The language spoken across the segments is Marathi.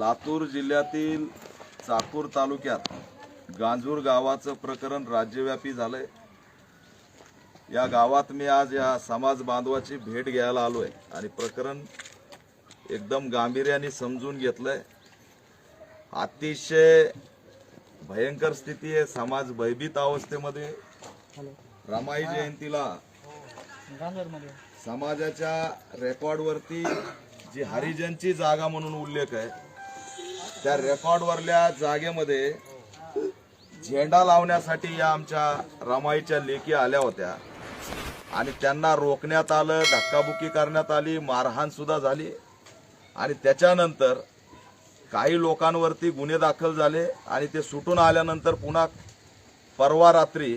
लातूर जिल्ह्यातील चाकूर तालुक्यात गांजूर गावाचं प्रकरण राज्यव्यापी झालंय. या गावात मी आज या समाज बांधवाची भेट घ्यायला आलोय आणि प्रकरण एकदम गांभीर्याने समजून घेतलंय. अतिशय भयंकर स्थिती आहे समाज भयभीत अवस्थेमध्ये. रमाई जयंतीला समाजाच्या रेकॉर्डवरती जी हरिजनची जागा म्हणून उल्लेख आहे त्या रेकॉर्डवरल्या जागेमध्ये झेंडा लावण्यासाठी या आमच्या रमाईच्या लेखी आल्या होत्या. आणि त्यांना रोखण्यात आलं धक्काबुक्की करण्यात आली मारहाण सुद्धा झाली. आणि त्याच्यानंतर काही लोकांवरती गुन्हे दाखल झाले आणि ते सुटून आल्यानंतर पुन्हा परवा रात्री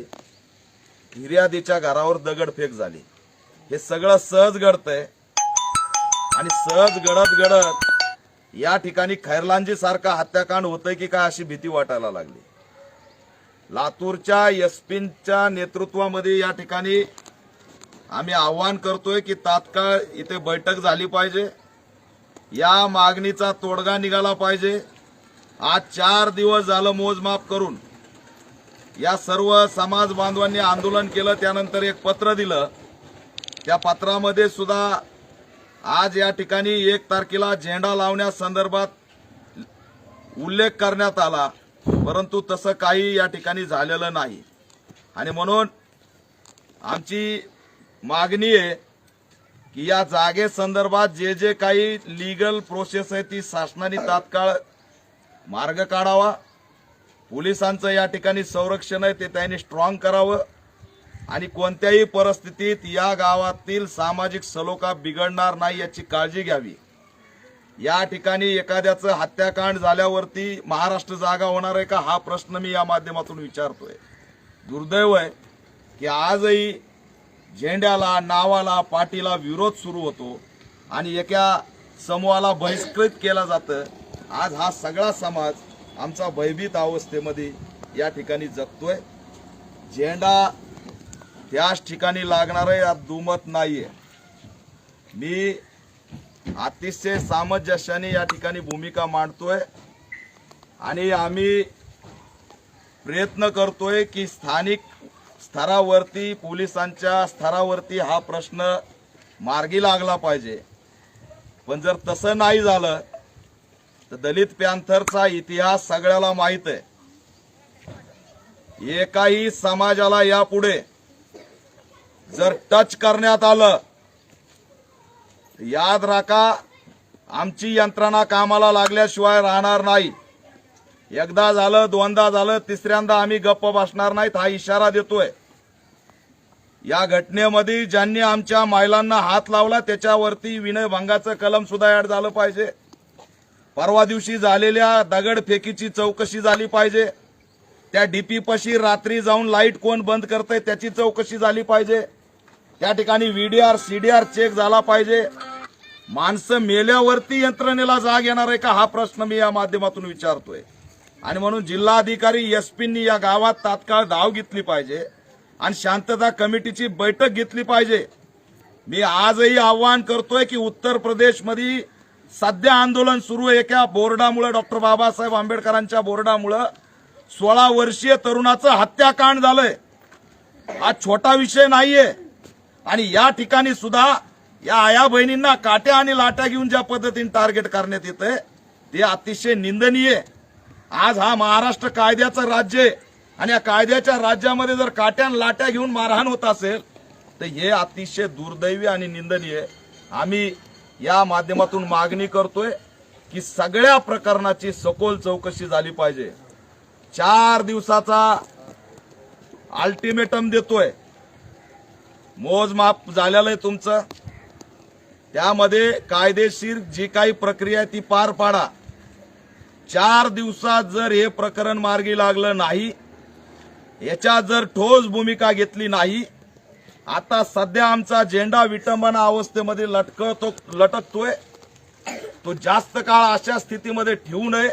हिर्यादीच्या घरावर दगडफेक झाली. हे सगळं सहज घडतंय. आणि सहज घडत घडत या ठिकाणी खैरलांजी सारखा हत्याकांड होतंय की काय अशी भीती वाटायला लागली? लातूरच्या एसपींच्या नेतृत्वामध्ये या ठिकाणी आम्ही आव्हान करतोय की तात्काळ इथे बैठक झाली पाहिजे. या मागणीचा तोडगा निघाला पाहिजे. आज चार दिवस झालं मोजमाप करून या सर्व समाज बांधवांनी आंदोलन केलं त्यानंतर एक पत्र दिलं. त्या पत्रामध्ये सुद्धा आज या ठिकाणी एक तारखेला झेंडा लावण्यासंदर्भात उल्लेख करण्यात आला परंतु तसं काही या ठिकाणी झालेलं नाही. आणि म्हणून आमची मागणी आहे की या जागेसंदर्भात जे जे काही लिगल प्रोसेस आहे ती शासनाने तात्काळ मार्ग काढावा. पोलिसांचं या ठिकाणी संरक्षण आहे ते त्यांनी स्ट्रॉंग करावं. आणि कोणत्याही परिस्थितीत या गावातील सामाजिक सलोखा बिघडणार नाही याची काळजी घ्यावी. या ठिकाणी एखाद्याचं हत्याकांड झाल्यावरती महाराष्ट्र जागा होणार आहे का? हा प्रश्न मी या माध्यमातून विचारतोय. दुर्दैव आहे की आजही झेंड्याला नावाला पाटीला विरोध सुरू होतो आणि एका समूहाला बहिष्कृत केलं जातं. आज हा सगळा समाज आमचा भयभीत अवस्थेमध्ये या ठिकाणी जगतोय. झेंडा त्याच ठिकाणी लागणार यात दुमत नाहीये. मी अतिशय सामंजस्याने या ठिकाणी भूमिका मांडतोय आणि आम्ही प्रयत्न करतोय की स्थानिक स्तरावरती पोलिसांच्या स्तरावरती हा प्रश्न मार्गी लागला पाहिजे. पण जर तसं नाही झालं तर दलित पॅन्थरचा इतिहास सगळ्याला माहीत आहे. एकाही समाजाला यापुढे जर टच करण्यात आलं याद राखा आमची यंत्रणा कामाला लागल्याशिवाय राहणार नाही. एकदा झालं दोनदा झालं तिसऱ्यांदा आम्ही गप्प बसणार नाहीत हा इशारा देतोय. या घटनेमध्ये ज्यांनी आमच्या महिलांना हात लावला त्याच्यावरती विनयभंगाचं कलम सुद्धा ऍड झालं पाहिजे. परवा दिवशी झालेल्या दगडफेकीची चौकशी झाली पाहिजे. त्या डीपी पशी रात्री जाऊन लाइट कोण बंद करतंय त्याची चौकशी झाली पाहिजे. त्या ठिकाणी व्हीडीआर सीडीआर चेक झाला पाहिजे. माणसं मेल्यावरती यंत्रणेला जाग येणार आहे का हा प्रश्न मी या माध्यमातून विचारतोय. आणि म्हणून जिल्हाधिकारी एसपींनी या गावात तात्काळ धाव घेतली पाहिजे आणि शांतता कमिटीची बैठक घेतली पाहिजे. मी आजही आवाहन करतोय की उत्तर प्रदेशमध्ये सध्या आंदोलन सुरू आहे. एका बोर्डामुळे डॉक्टर बाबासाहेब आंबेडकरांच्या बोर्डामुळं सोळा वर्षीय तरुणाचं हत्याकांड झालंय. हा छोटा विषय नाहीये. आणि या ठिकाणी सुद्धा या आया बहिणींना काट्या आणि लाट्या घेऊन ज्या पद्धतीने टार्गेट करण्यात येतंय ते अतिशय निंदनीय आज हा महाराष्ट्र कायद्याचं राज्य आहे. आणि या कायद्याच्या राज्यामध्ये जर काट्या आणि लाट्या घेऊन मारहाण होत असेल तर हे अतिशय दुर्दैवी आणि निंदनीय आम्ही या माध्यमातून मागणी करतोय की सगळ्या प्रकरणाची सखोल चौकशी झाली पाहिजे. चार दिवसाचा अल्टिमेटम देतोय. मोजमाप झालेलं आहे तुमचं. त्यामध्ये कायदेशीर जी काही प्रक्रिया आहे ती पार पाडा. चार दिवसात जर हे प्रकरण मार्गी लागलं नाही याच्यात जर ठोस भूमिका घेतली नाही आता सध्या आमचा झेंडा विटंबना अवस्थेमध्ये लटकतो लटकतोय. तो जास्त काळ अशा स्थितीमध्ये ठेवू नये.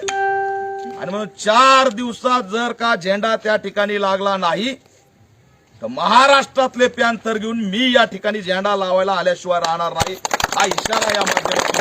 आणि म्हणून चार दिवसात जर का झेंडा त्या ठिकाणी लागला नाही तर महाराष्ट्रातले पॅन्थर घेऊन मी या ठिकाणी झेंडा लावायला आल्याशिवाय राहणार नाही. हा इशारा या माध्यमातून